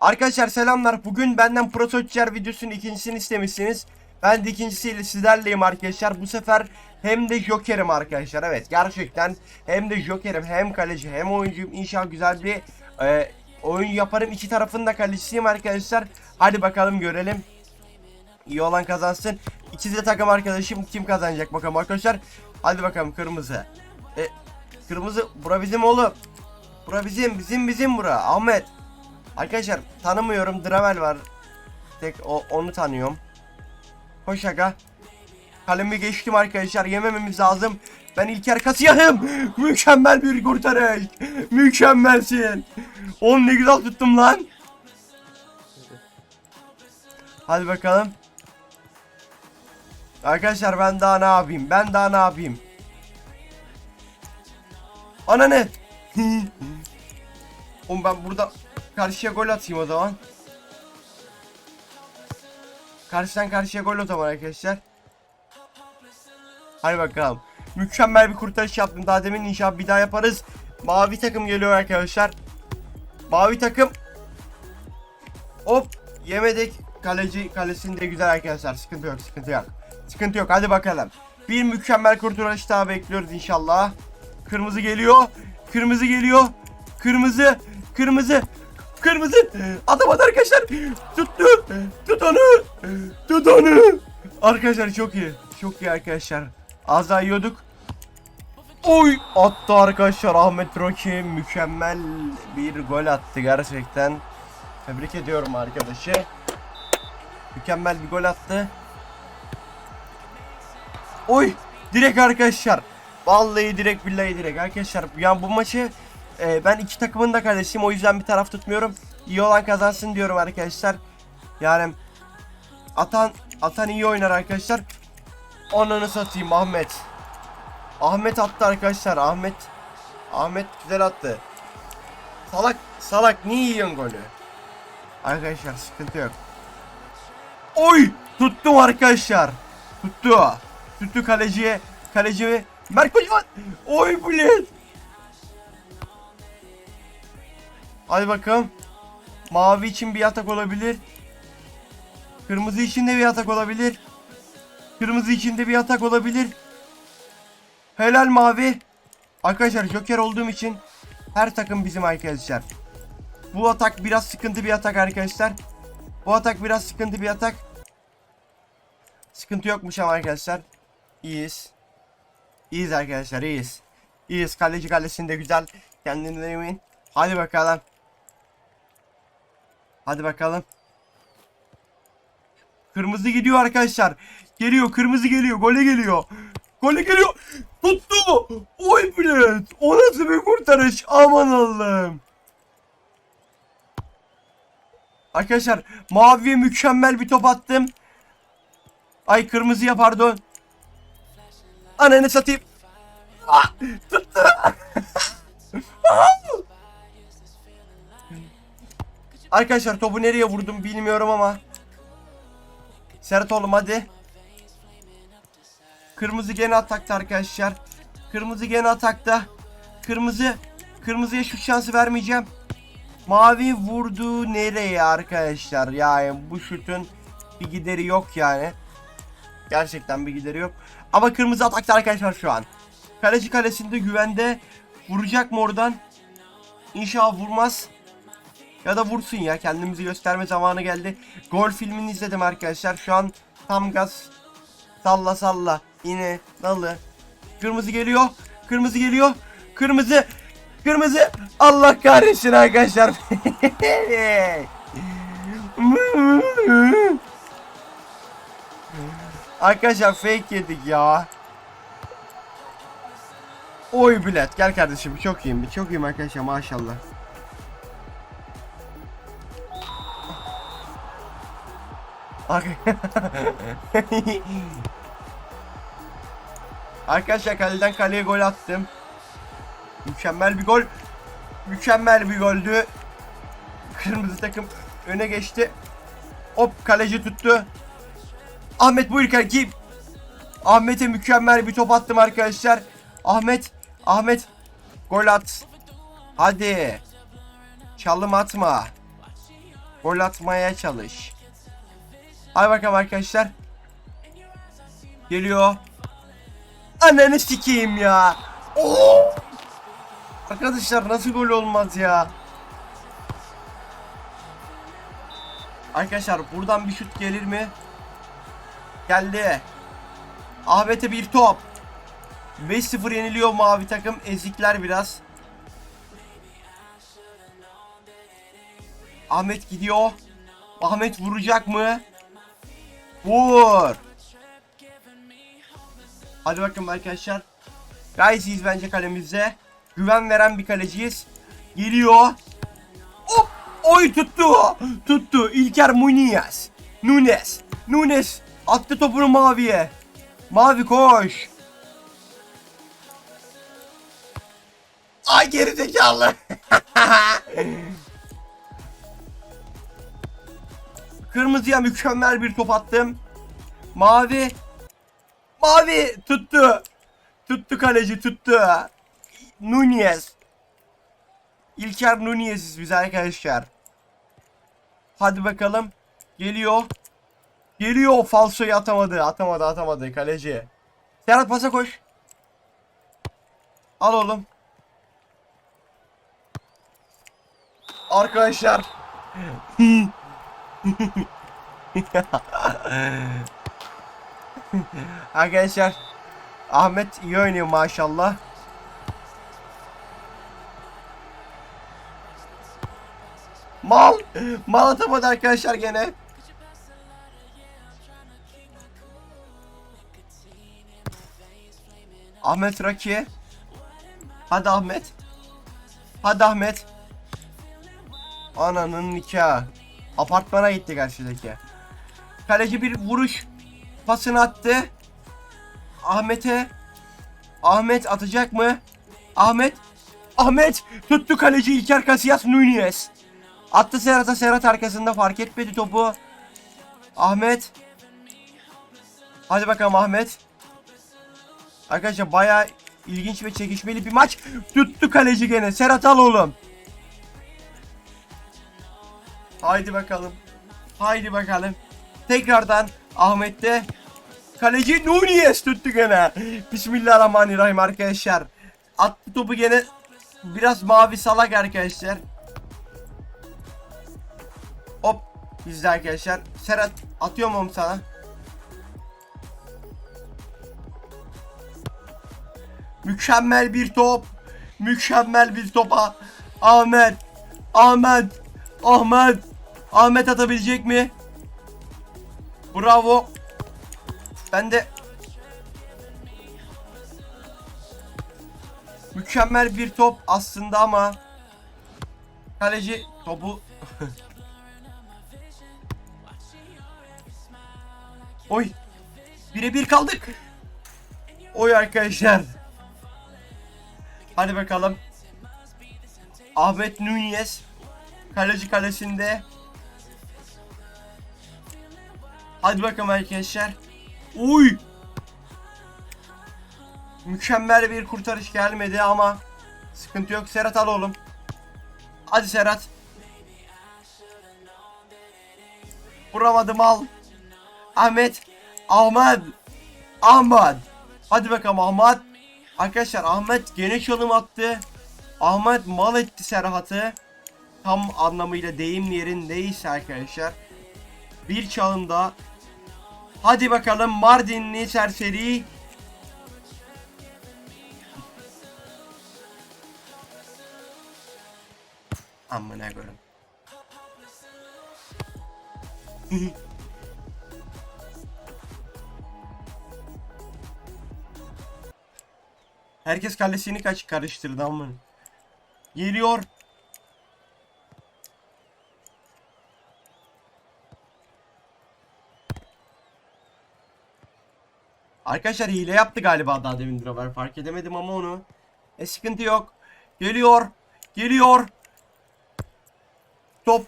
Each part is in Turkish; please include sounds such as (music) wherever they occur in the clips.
Arkadaşlar selamlar. Bugün benden Protoçer videosunun ikincisini istemişsiniz. Ben de ikincisiyle sizlerleyim arkadaşlar. Bu sefer hem de Joker'im arkadaşlar. Evet gerçekten hem de Joker'im hem kaleci hem oyuncuyum. İnşallah güzel bir e, oyun yaparım. İki tarafın da kalecisiyim arkadaşlar. Hadi bakalım görelim. İyi olan kazansın. İkisi de takım arkadaşım. Kim kazanacak bakalım arkadaşlar. Hadi bakalım kırmızı. E, kırmızı bura bizim oğlum. Bura bizim bizim bizim bura. Ahmet. Arkadaşlar tanımıyorum. Dravel var. Tek o, onu tanıyorum. Hoş aga. Kalemi geçtim arkadaşlar. Yemememiz lazım. Ben İlker Kasiyah'ım. Mükemmel bir kurtarış. Mükemmelsin. Oğlum ne güzel tuttum lan. Hadi bakalım. Arkadaşlar ben daha ne yapayım? Ben daha ne yapayım? Ana ne? (laughs) Oğlum ben burada karşıya gol atayım o zaman. Karşıdan karşıya gol o zaman arkadaşlar. Hadi bakalım. Mükemmel bir kurtarış yaptım. Daha demin inşallah bir daha yaparız. Mavi takım geliyor arkadaşlar. Mavi takım. Hop. Yemedik. Kaleci kalesinde güzel arkadaşlar. Sıkıntı yok sıkıntı yok. Sıkıntı yok hadi bakalım. Bir mükemmel kurtarış daha bekliyoruz inşallah. Kırmızı geliyor. Kırmızı geliyor. Kırmızı. Kırmızı. Kırmızı. Atamadı arkadaşlar. Tuttu. Tut onu. Tut onu. Arkadaşlar çok iyi. Çok iyi arkadaşlar. Az daha yiyorduk. Oy attı arkadaşlar Ahmet Roki mükemmel bir gol attı gerçekten. Tebrik ediyorum arkadaşı. Mükemmel bir gol attı. Oy direkt arkadaşlar. Vallahi direkt billahi direkt arkadaşlar. Yani bu maçı e, ben iki takımın da kardeşim o yüzden bir taraf tutmuyorum. İyi olan kazansın diyorum arkadaşlar. Yani atan atan iyi oynar arkadaşlar. Ananı satayım Ahmet. Ahmet attı arkadaşlar. Ahmet Ahmet güzel attı. Salak salak niye yiyorsun golü? Arkadaşlar sıkıntı yok. Oy! Tuttum arkadaşlar. Tuttu. Tuttu kaleciye. Kaleci Mert Kocaman. Oy bu Hadi bakalım. Mavi için bir atak olabilir. Kırmızı için de bir atak olabilir. Kırmızı için de bir atak olabilir. Helal mavi. Arkadaşlar Joker olduğum için her takım bizim arkadaşlar. Bu atak biraz sıkıntı bir atak arkadaşlar. Bu atak biraz sıkıntı bir atak. Sıkıntı yokmuş ama arkadaşlar. İyiyiz. İyiyiz arkadaşlar iyiyiz. İyiyiz. Kaleci kalesinde güzel. Kendinden emin. Hadi bakalım. Hadi bakalım. Kırmızı gidiyor arkadaşlar. Geliyor kırmızı geliyor. Gole geliyor. Gole geliyor. Tuttu. Oy bilet. O nasıl bir kurtarış. Aman Allah'ım. Arkadaşlar maviye mükemmel bir top attım. Ay kırmızıya pardon. Ananı satayım. Ah, tuttu. (laughs) Arkadaşlar topu nereye vurdum bilmiyorum ama. Serhat oğlum hadi. Kırmızı gene atakta arkadaşlar. Kırmızı gene atakta. Kırmızı. Kırmızıya şu şansı vermeyeceğim. Mavi vurdu nereye arkadaşlar? Yani bu şutun bir gideri yok yani. Gerçekten bir gideri yok. Ama kırmızı atakta arkadaşlar şu an. Kaleci kalesinde güvende. Vuracak mı oradan? İnşallah vurmaz. Ya da vursun ya. Kendimizi gösterme zamanı geldi. Gol filmini izledim arkadaşlar. Şu an tam gaz. Salla salla. İne dalı. Kırmızı geliyor. Kırmızı geliyor. Kırmızı. Kırmızı. Allah kahretsin arkadaşlar. (laughs) arkadaşlar fake yedik ya. Oy bilet. Gel kardeşim. Çok iyiyim. Çok iyiyim arkadaşlar maşallah. Arkadaşlar kaleden kaleye gol attım. Mükemmel bir gol. Mükemmel bir goldü. Kırmızı takım öne geçti. Hop kaleci tuttu. Ahmet buyur kanki. Ahmet'e mükemmel bir top attım arkadaşlar. Ahmet, Ahmet gol at. Hadi. Çalım atma. Gol atmaya çalış. Hadi bakalım arkadaşlar. Geliyor. Ananı sikeyim ya. Oo! Arkadaşlar nasıl gol olmaz ya? Arkadaşlar buradan bir şut gelir mi? Geldi. Ahmet'e bir top. 5-0 yeniliyor mavi takım. Ezikler biraz. Ahmet gidiyor. Ahmet vuracak mı? Vur. Hadi bakalım arkadaşlar. Gayet iyiyiz bence kalemizde. Güven veren bir kaleciyiz. Geliyor. Hop! Oy tuttu. Tuttu. İlker Muniz. Nunes. Nunes attı topunu maviye. Mavi koş. Ay geri (laughs) Kırmızıya mükemmel bir top attım. Mavi. Mavi tuttu. Tuttu kaleci tuttu. Nunez. İlker Nunez'iz biz arkadaşlar. Hadi bakalım. Geliyor. Geliyor. Falsoyu atamadı. Atamadı atamadı kaleci. Serhat pasa koş. Al oğlum. Arkadaşlar. (laughs) (laughs) Arkadaşlar. Ahmet iyi oynuyor maşallah. Mal. Mal atamadı arkadaşlar gene. Ahmet Raki. Hadi Ahmet. Hadi Ahmet. Ananın nikahı. Apartmana gitti karşıdaki. Kaleci bir vuruş pasını attı. Ahmet'e. Ahmet atacak mı? Ahmet. Ahmet tuttu kaleci İlker Casillas Nunez. Attı Serhat'a Serhat arkasında fark etmedi topu. Ahmet. Hadi bakalım Ahmet. Arkadaşlar bayağı ilginç ve çekişmeli bir maç. Tuttu kaleci gene. Serhat al oğlum. Haydi bakalım. Haydi bakalım. Tekrardan Ahmet'te kaleci Nunez tuttu gene. Bismillahirrahmanirrahim arkadaşlar. Attı topu gene biraz mavi salak arkadaşlar. Hop bizde arkadaşlar. Serhat atıyorum onu sana. Mükemmel bir top. Mükemmel bir topa. Ahmet. Ahmet. Ahmet. Ahmet atabilecek mi? Bravo. Ben de mükemmel bir top aslında ama kaleci topu (laughs) Oy. Birebir kaldık. Oy arkadaşlar. Hadi bakalım. Ahmet Nunez kaleci kalesinde. Hadi bakalım arkadaşlar. Uy. Mükemmel bir kurtarış gelmedi ama sıkıntı yok. Serhat al oğlum. Hadi Serhat. Vuramadım al. Ahmet. Ahmet. Ahmet. Hadi bakalım Ahmet. Arkadaşlar Ahmet gene çalım attı. Ahmet mal etti Serhat'ı. Tam anlamıyla deyim yerindeyse arkadaşlar. Bir çalımda. Hadi bakalım Mardinli serseri. Amına koyayım. (laughs) Herkes kalesini kaç karıştırdı amına. Geliyor. Arkadaşlar hile yaptı galiba daha demin Drover. Fark edemedim ama onu. E sıkıntı yok. Geliyor. Geliyor. Top.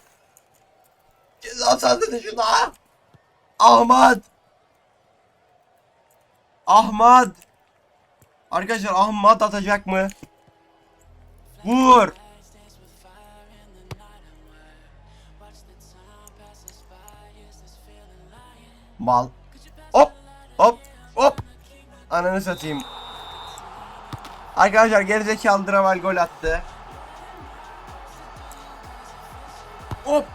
Ceza sahası dışında. Ahmet. Ahmet. Arkadaşlar Ahmet atacak mı? Vur. Mal. Hop hop hop. Ananı satayım. Arkadaşlar gerizekalı Dravel gol attı. Hop.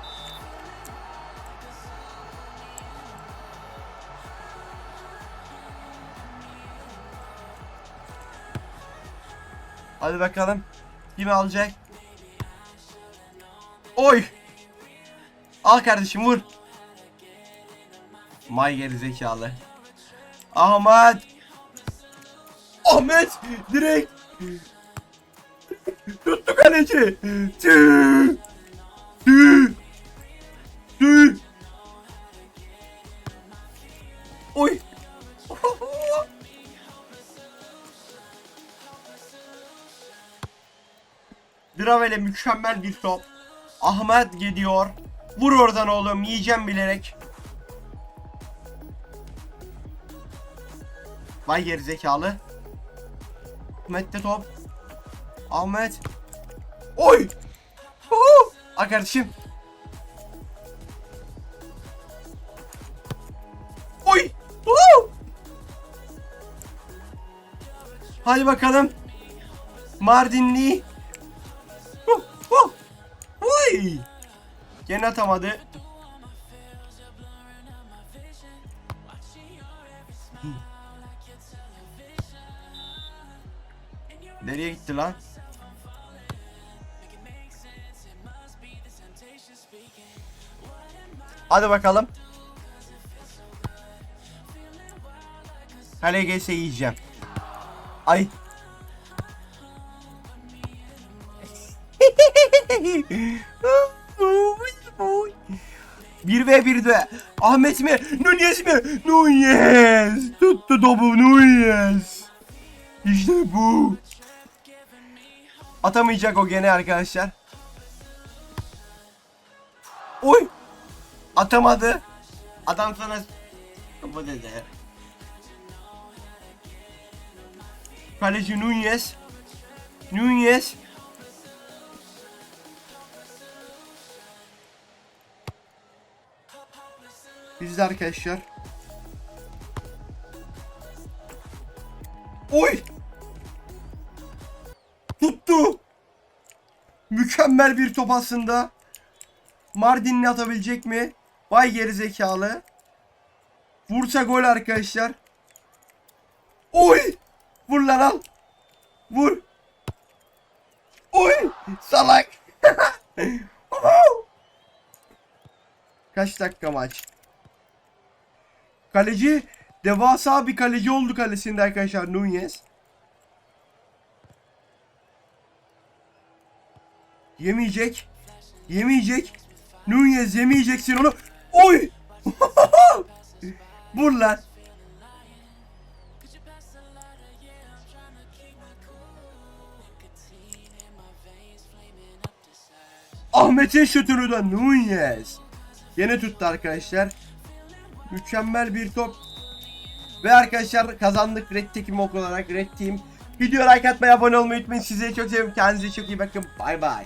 Hadi bakalım. Kim alacak? Oy. Al kardeşim vur. May geri zekalı. Ahmet. Ahmet direkt. Tuttu kaleci. Tüh. Tüh. Tüh. Oy. (laughs) Dravel'e mükemmel bir top. Ahmet gidiyor. Vur oradan oğlum yiyeceğim bilerek. Vay gerizekalı. Ahmet'te top. Ahmet. Oy. Huhu. Al kardeşim. Oy. Huhu. Hadi bakalım. Mardinli. Huh. Oy. Gene atamadı. Nereye gitti lan? Hadi bakalım. Kale gelse yiyeceğim. Ay. (laughs) Bir ve bir de Ahmet mi? Nunez mi? Nunez. Tuttu topu Nunez. İşte bu. Atamayacak o gene arkadaşlar. Oy. Atamadı. Adam sana bu dedi. Kaleci Nunez. Nunez. Bizde arkadaşlar. Oy! Mükemmel bir top aslında. Mardinli atabilecek mi? Vay gerizekalı. Vursa gol arkadaşlar. Oy! Vur lan al. Vur. Oy! Salak. (laughs) Kaç dakika maç? Kaleci devasa bir kaleci oldu kalesinde arkadaşlar Nunez. Yemeyecek. Yemeyecek. Nunez yemeyeceksin onu. Oy! (laughs) Vur lan. Ahmet'in şutunu da Nunez. Yine tuttu arkadaşlar. Mükemmel bir top. Ve arkadaşlar kazandık Red Team olarak Red Team. Video like atmayı abone olmayı unutmayın. Sizi çok seviyorum. Kendinize çok iyi bakın. Bay bay.